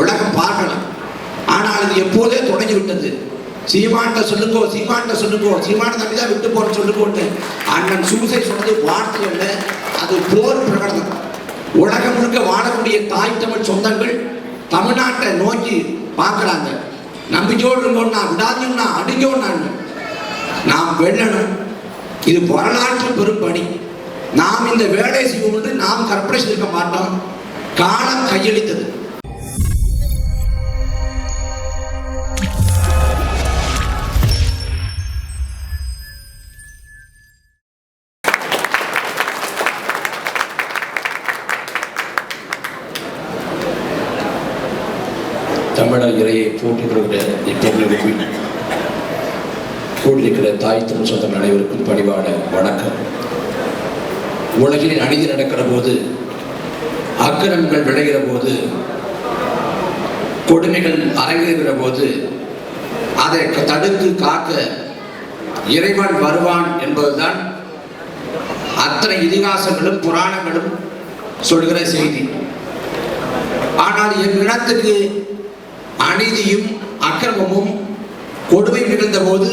உலகம் பார்க்கலாம். ஆனால் இது எப்போதே தொடங்கி விட்டது. சீமான்ட்ட சொல்லுங்கோ சீமான்ட்ட சொல்லுங்கோ சீமான தம்பி தான் விட்டு போன சொல்லுங்கோட்டு அண்ணன் சூசை சொன்னது வார்த்தை அல்ல அது போர் பிரகடனம். உலகம் முழுக்க வாழக்கூடிய தாய் தமிழ் சொந்தங்கள் தமிழ்நாட்டை நோக்கி பார்க்கறாங்க. நம்பிக்கையோடு இருந்தோம்னா விடாதீங்கன்னா அடிக்கோன்னு நாம் வெல்லணும். இது வரலாற்று பெரும் பணி. நாம் இந்த வேலை செய்வோம் என்று நாம் கற்பனை செய்திருக்க மாட்டோம். காலம் கையளித்தது. தமிழர் இறையை போற்றுகிற இப்பொருளுக்கு கூடியிருக்கிற தாய் தமிழ் சொந்த அனைவருக்கும் பணிவான வணக்கம். உலகில் அநீதி நடக்கிற போது அக்கிரமங்கள் விளைகிற போது கொடுமைகள் அரங்கேறுகிற போது அதை தடுத்து காக்க இறைவன் வருவான் என்பதுதான் அத்தனை இதிகாசங்களும் புராணங்களும் சொல்கிற செய்தி. ஆனால் என் இனத்துக்கு அநீதியும் அக்கிரமமும் கொடுமை நிகழ்ந்த போது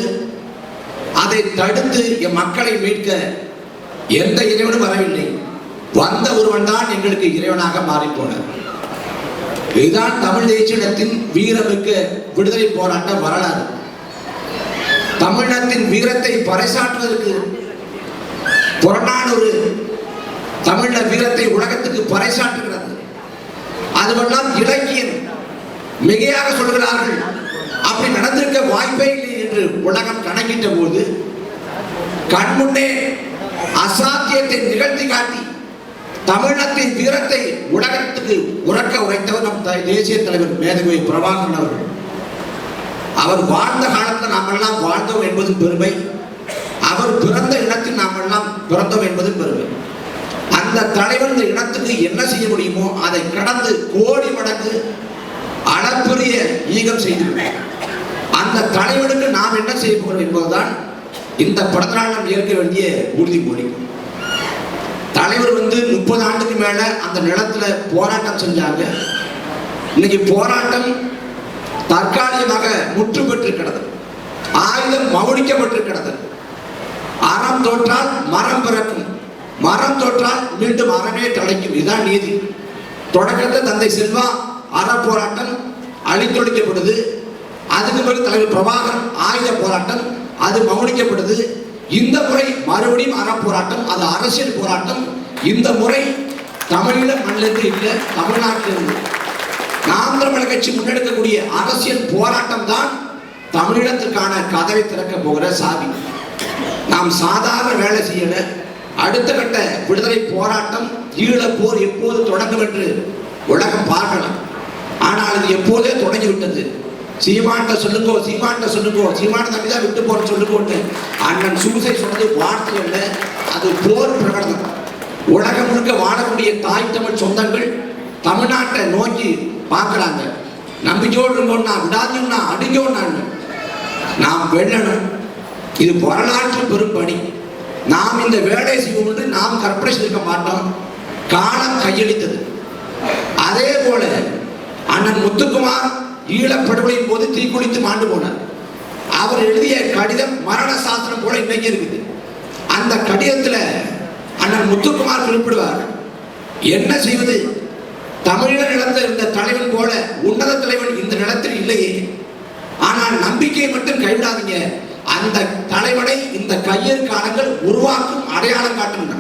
அதை தடுத்து என் மக்களை மீட்க எந்த இறைவனும் வரவில்லை. வந்த ஒருவன் தான் எங்களுக்கு இறைவனாக மாறிப்போன இதுதான் தமிழ் தேசியத்தின் வீரமிக்க விடுதலை போராட்ட வரலாறு. தமிழினத்தின் வீரத்தை பறைசாற்றுவதற்கு புறநானூறு தமிழ வீரத்தை உலகத்துக்கு பறைசாற்றுகிறது. அதுவெல்லாம் இலக்கியம். மிகையாக சொல்கிறார்கள். அப்படி நடந்திருக்க வாய்ப்பே இல்லை என்று உலகம் கணக்கிட்ட போது கண்முன்னே அசாத்தியத்தை நிகழ்த்தி காட்டி தமிழகத்தின் வீரத்தை உலகத்துக்கு உறக்க உரைத்தவர் நம் த- தேசிய தலைவர் மேதகுவை பிரபாகரன் அவர்கள். அவர் வாழ்ந்த காலத்தில் நாமெல்லாம் வாழ்ந்தோம் என்பது பெருமை. அவர் பிறந்த இடத்தில் நாமெல்லாம் பிறந்தோம் என்பது பெருமை. அந்த தலைவர் இந்த இனத்துக்கு என்ன செய்ய முடியுமோ அதை கடந்து கோடி மடங்கு அளப்பரிய ஈகம் செய்துவிட்டார் அந்த தலைவனுக்கு நாம் என்ன செய்ய போகிறோம் என்பதுதான் இந்த படத்தினால் நாம் ஏற்க வேண்டிய உறுதிமொழி தலைவர் வந்து முப்பது ஆண்டுக்கு மேல அந்த நிலத்துல போராட்டம் செஞ்சாங்க. இன்னைக்கு போராட்டம் தற்காலிகமாக முற்று பெற்றிருக்கிறது ஆயுதம் மவுடிக்கப்பட்டிருக்கிறது. அறம் தோற்றால் மரம் பிறக்கும். மரம் தோற்றால் மீண்டும் அறமே தலைக்கும் இதுதான் நீதி. தொடக்கத்தில் தந்தை செல்வா அறப்போராட்டம் அழித்தொழிக்கப்படுது. அதுக்கு பிறகு தலைவர் பிரபாகரன் ஆயுத போராட்டம் அது மௌனிக்கப்படுது. இந்த முறை மறுபடியும் அறப்போராட்டம் அது அரசியல் போராட்டம். இந்த முறை தமிழீழ மண்ணிலிருந்து இல்லை தமிழ்நாட்டில் இருந்து நாம் தமிழர் கட்சி முன்னெடுக்கக்கூடிய அரசியல் போராட்டம் தான் தமிழீழத்திற்கான கதவை திறக்க போகிற சாவி நாம் சாதாரண வேலை செய்யல. அடுத்த கட்ட விடுதலை போராட்டம் ஈழப்போர் எப்போது தொடங்கும் என்று உலகம் பார்க்கலாம் ஆனால் அது எப்போதே தொடங்கி விட்டது சீமான்ட்ட சொல்லுங்கோ சீமான்ட்ட சொல்லுங்கோ சீமான தம்பி தான் விட்டு போற சொல்லுங்கோன்னு அண்ணன் சூசை சொன்னது வார்த்தை அல்ல அது போர் பிரகடனம். உலகம் முழுக்க வாழக்கூடிய தாய் தமிழ் சொந்தங்கள் தமிழ்நாட்டை நோக்கி பார்க்கறாங்க. நம்பிக்கையோடு இருந்தோம்னா விடாதீங்கன்னா அடிக்கோன்னு நாம் வெல்லணும். இது வரலாற்று பெரும் பணி நாம் இந்த வேலை செய்வோம் என்று நாம் கற்பனை செய்திருக்க மாட்டோம். காலம் கையளித்தது. அதே போல அண்ணன் முத்துக்குமார் ஈழப்படுகொலையின் போது தீக்குளித்து மாண்டு போனார். அவர் எழுதிய கடிதம் மரண சாஸ்திரம் போல இன்னைக்கு இருக்குது. அந்த கடிதத்தில் அண்ணன் முத்துக்குமார் குறிப்பிடுவார் என்ன செய்வது? தமிழீழ நிலத்தில் இருந்த தலைவன் போல உன்னத தலைவன் இந்த நிலத்தில் இல்லையே. ஆனால் நம்பிக்கையை மட்டும் கைவிடாதீங்க. அந்த தலைவனை இந்த கையேறு காலங்கள் உருவாக்கும் அடையாளம் காட்டும்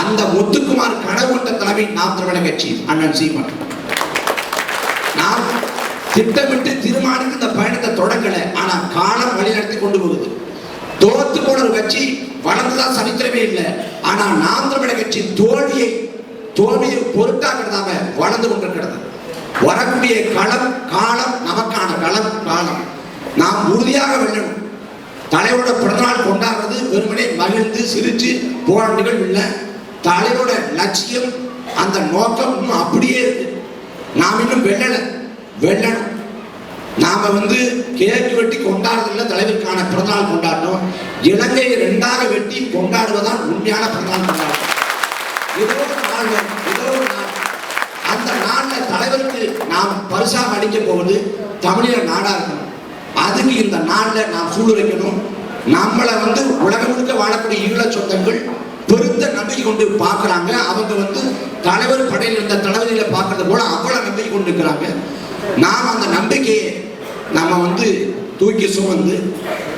அந்த முத்துக்குமார் கனவு கொண்ட தலைமை நாம் தமிழக கட்சி அண்ணன் சீமான். நாம் திட்டமிட்டு தீர்மானித்து இந்த பயணத்தை தொடங்கல. ஆனா காலம் வழிநடத்தி கொண்டு போகுது. தோத்து போன ஒரு கட்சி வளர்ந்துதான் சரித்திரமே இல்லை. ஆனா நாம் தமிழக கட்சி தோல்வியை தோல்வியை பொருட்டாக்கிறதாம வளர்ந்து கொண்டிருக்கிறது. வரக்கூடிய களம் காலம் நமக்கான களம் காலம். நாம் உறுதியாக வெல்லணும். தலைவரோட பிறந்தநாள் கொண்டாடுறது வெறுமனே மகிழ்ந்து சிரிச்சு போராட்டங்கள் இல்லை. தலைவரோட லட்சியம் அந்த நோக்கம் அப்படியே இருக்கு. நாம் இன்னும் வெல்லலை வெல்லணும் நாம வந்து கேக்கு வெட்டி கொண்டாடுறதில்ல தலைவருக்கான பிறந்தநாள் கொண்டாட்டம் இலங்கையை ரெண்டாக வெட்டி கொண்டாடுவதுதான் உண்மையான பிறந்தநாள் கொண்டாட்டம். ஏதோ ஒரு நாள் ஏதோ ஒரு நாள். அந்த நாளில் தலைவருக்கு நாம் பரிசாக அடிக்க போவது தமிழர் நாடா இருக்கணும். அதுக்கு இந்த நாளில் நாம் சூளுரைக்கணும். நம்மளை வந்து உலகம் முழுக்க வாழக்கூடிய ஈழ சொந்தங்கள் பெருத்த நம்பிக்கை கொண்டு பார்க்குறாங்க. அவங்க வந்து தலைவர் படையில் இருந்த தளபதியில் பார்க்கறது போல அவ்வளவு நம்பிக்கை கொண்டு இருக்கிறாங்க நாம் அந்த நம்பிக்கையை நம்ம வந்து தூக்கி சுமந்து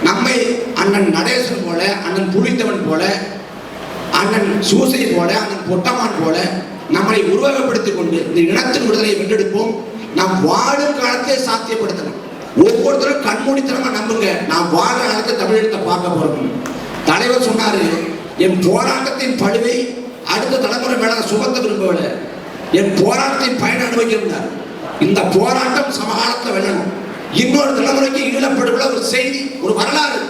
நம்மை அண்ணன் நடேசன் போல அண்ணன் புளித்தவன் போல அண்ணன் சூசை போல அண்ணன் பொட்டமான் போல நம்மளை உருவகப்படுத்திக் கொண்டு இந்த இனத்தின் விடுதலை வென்றெடுப்போம். நாம் வாழும் காலத்தை சாத்தியப்படுத்தணும் ஒவ்வொருத்தரும் கண்மூடித்தனமா நம்புங்க. நாம் வாழ காலத்தை தமிழகத்தை பார்க்க போறோம். தலைவர் சொன்னாரு என் போராட்டத்தின் பழுவை அடுத்த தலைமுறை மேல சுமத்த விரும்பவில்லை. என் போராட்டத்தின் பயன் அனுபவிக்கிறார் இந்த போராட்டம் சமகாலத்தை வெல்லணும். இன்னொரு தலைமுறைக்கு ஈழப்படுகிற ஒரு செய்தி ஒரு வரலாறு.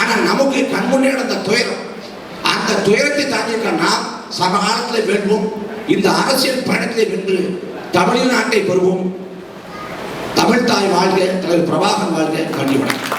ஆனால் நமக்கு கண்முன்னே நடந்த துயரம். அந்த துயரத்தை தாண்டியிருக்க நாம் சமகாலத்தில் வெல்வோம் இந்த அரசியல் பயணத்தை வென்று தமிழ்நாட்டை பெறுவோம். தமிழ் தாய் வாழ்க தலைவர் பிரபாகம் வாழ்க கண்டிப்பாக